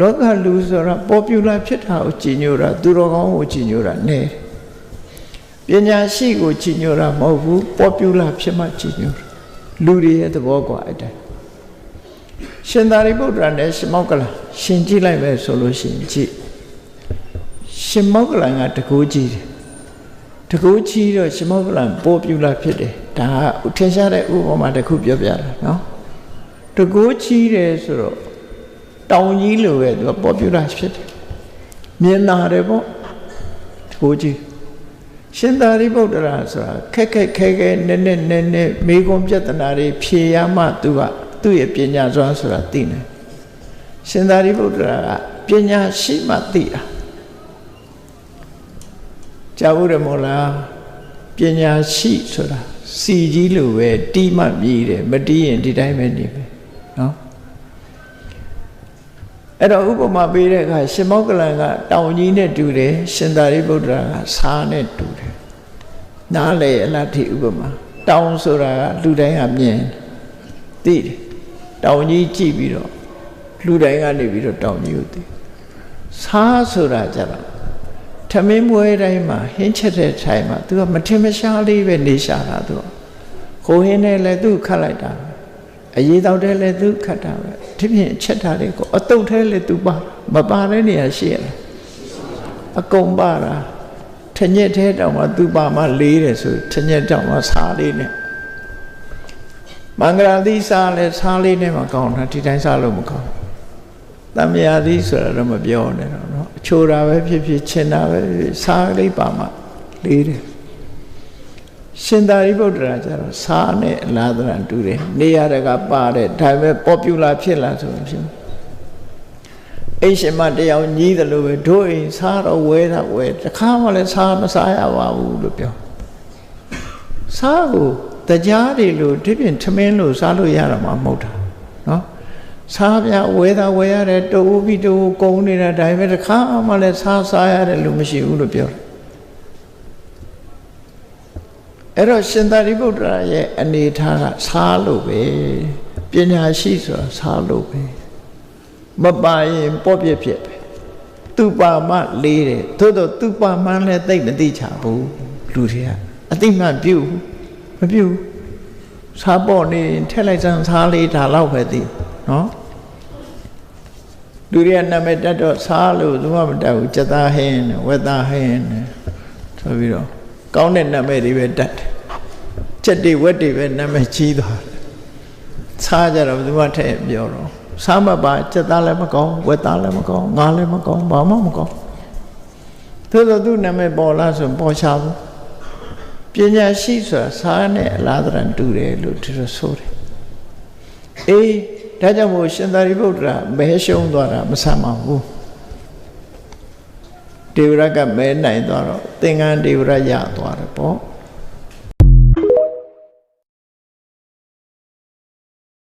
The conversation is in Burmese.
လောကလူဆိုတာပေါ်ပူလာဖြစ်တာကိုကြည်ညိုတာသူတော်ကောင်းကိုကြည်ညိုတာနဲပညာရှိကိုကြည်ညိုတာမဟုတ်ဘူးပေါ်ပူလာဖြစ်မှကြည်ညိုတာလူတွေရဲ့သဘောကွာအဲ့တိုင်းရှင်သာရိပုတ္တရာနဲ့ရှင်မောက္ကလရှင်ကြည့်လိုက်ပဲဆိုလို့ရှိရင်ကြည့်ရှင်မောက္ကလကတကူကြီးတယ်တကူကြီးတော့ရှင်မောက္ကလပေါ်ပူလာဖြစ်တယ်ဒါကထင်ရှားတဲ့ဥပမာတစ်ခုပြောပြတာနော်တကူကြီးတယ်ဆိုတော့ တောင်ကြီးလိုပဲသူကပေါ်ပြတာဖြစ်တယ်မြင်လာတယ်ပေါ့တကူကြီးရှင်သာရိပုတ္တရာဆိုတာခက်ခက်ခဲခဲနည်းနည်းနည်းနည်းမိဂုံပြဿနာတွေဖြေရမှသူကသူ့ရဲ့ပညာစွမ်းဆိုတာသိတယ်ရှင်သာရိပုတ္တရာကပညာရှိမှသိတာကြားဘူးတယ်မို့လားပညာရှိဆိုတာစီကြီးလိုပဲတီးမှမြည်တယ်မတီးရင်ဒီတိုင်းပဲနေမယ်နော် အဲ့တော့ဥပမာပေးတဲ့အခါရှင်မောက္ကလန်ကတောင်ကြီးနဲ့တူတယ်ရှင်သာရိပုတ္တရာကဆားနဲ့တူတယ်နားလေအလတ်ထိဥပမာတောင်ဆိုတာကလူတိုင်းကမြင်သိတယ်တောင်ကြီးကြည့်ပြီးတော့လူတိုင်းကနေပြီးတော့တောင်ကြီးကိုသိဆားဆိုတာကြတော့ထမင်းမွေးတိုင်းမှာဟင်းချက်တဲ့ထိုင်မှာသူကမထင်မရှားလေးပဲနေရှာတာသူကခိုးဟင်းနဲ့လည်းသူ့ခတ်လိုက်တာအရေးတောက်တဲ့လည်းသူ့ခတ်တာပဲ ဒီပြင်ချက်တာလေးကိုအတုတ်ထဲလည်းသူပါမပါတဲ့နေရာရှိရလားအကုန်ပါတာထညက်ထဲတောင်မှသူပါမှလေးတယ်ဆိုထညက်တောင်မှစားလေးနဲ့မင်္ဂလာသီးစားလဲစားလေးနဲ့မကောင်းတာဒီတိုင်းစားလို့မကောင်းတမယာသီးဆိုတာတော့မပြောနဲ့တော့เนาะအချိုတာပဲဖြစ်ဖြစ်ချင်တာပဲစားလေးပါမှလေးတယ် ရှင်သာရိပုတ္တရာကျတော့စားနဲ့အလားတရတူတယ်နေရတကပါတဲ့ဒါပေမဲ့ပေါ်ပူလာဖြစ်လာဆိုရင်ဖြစ်အိရှင်မတယောက်ညီးတယ်လို့ပဲတို့အိမ်စားတော့ဝဲတာဝဲတခါမှလည်းစားမစားရပါဘူးလို့ပြောစားကိုတရားတွေလို့ဒီပြင်ထမင်းလို့စားလို့ရတာမှမဟုတ်တာနော်စားပြဝဲတာဝဲရတယ်တူပြီးတူကုန်းနေတာဒါပေမဲ့တခါမှလည်းစားစားရတယ်လို့မရှိဘူးလို့ပြောတယ် အဲ့တော့ရှင်သာရိပုတ္တရာရဲ့အနေထားကစားလို့ပဲပညာရှိဆိုတာစားလို့ပဲမပါရင်ပေါ့ပြက်ပြက်ပဲသူပါမလေးတယ်သို့တော့သူပါမှန်းလည်းသိမသိချဘူးလူတွေကအတိမပြုတ်မပြုတ်စားပေါ့နေထက်လိုက်စမ်းစားလေးဒါတော့ပဲသိနော်လူတွေကနာမည်တက်တော့စားလို့သူမှမတက်ဘူးစက်သားဟင်းဝက်သားဟင်းဆိုပြီးတော့ ကောင်းတဲ့နာမည်တွေပဲတတ်တယ်။ချက်တွေဝက်တွေပဲနာမည်ကြီးသွားတယ်။စားကြတော့ဘယ်သူမှထည့်ပြောတော့စားမပါချက်သားလည်းမကောင်းဝက်သားလည်းမကောင်းငါလည်းမကောင်းဘာမှမကောင်း။သို့သောသူနာမည်ပေါ်လာဆိုပေါ်ချဘူး။ပညာရှိဆိုတာစားနဲ့အလားတရန်တူတယ်လို့သူတို့ဆိုတယ်။အေးဒါကြောင့်မို့ရှင်သာရိပုတ္တရာမဲရှုံးသွားတာမဆမ်းပါဘူး။ ဒေဝရကမဲနိုင်သွားတော့သင်္ကန်းဒေဝရရသွားတယ်ပေါ့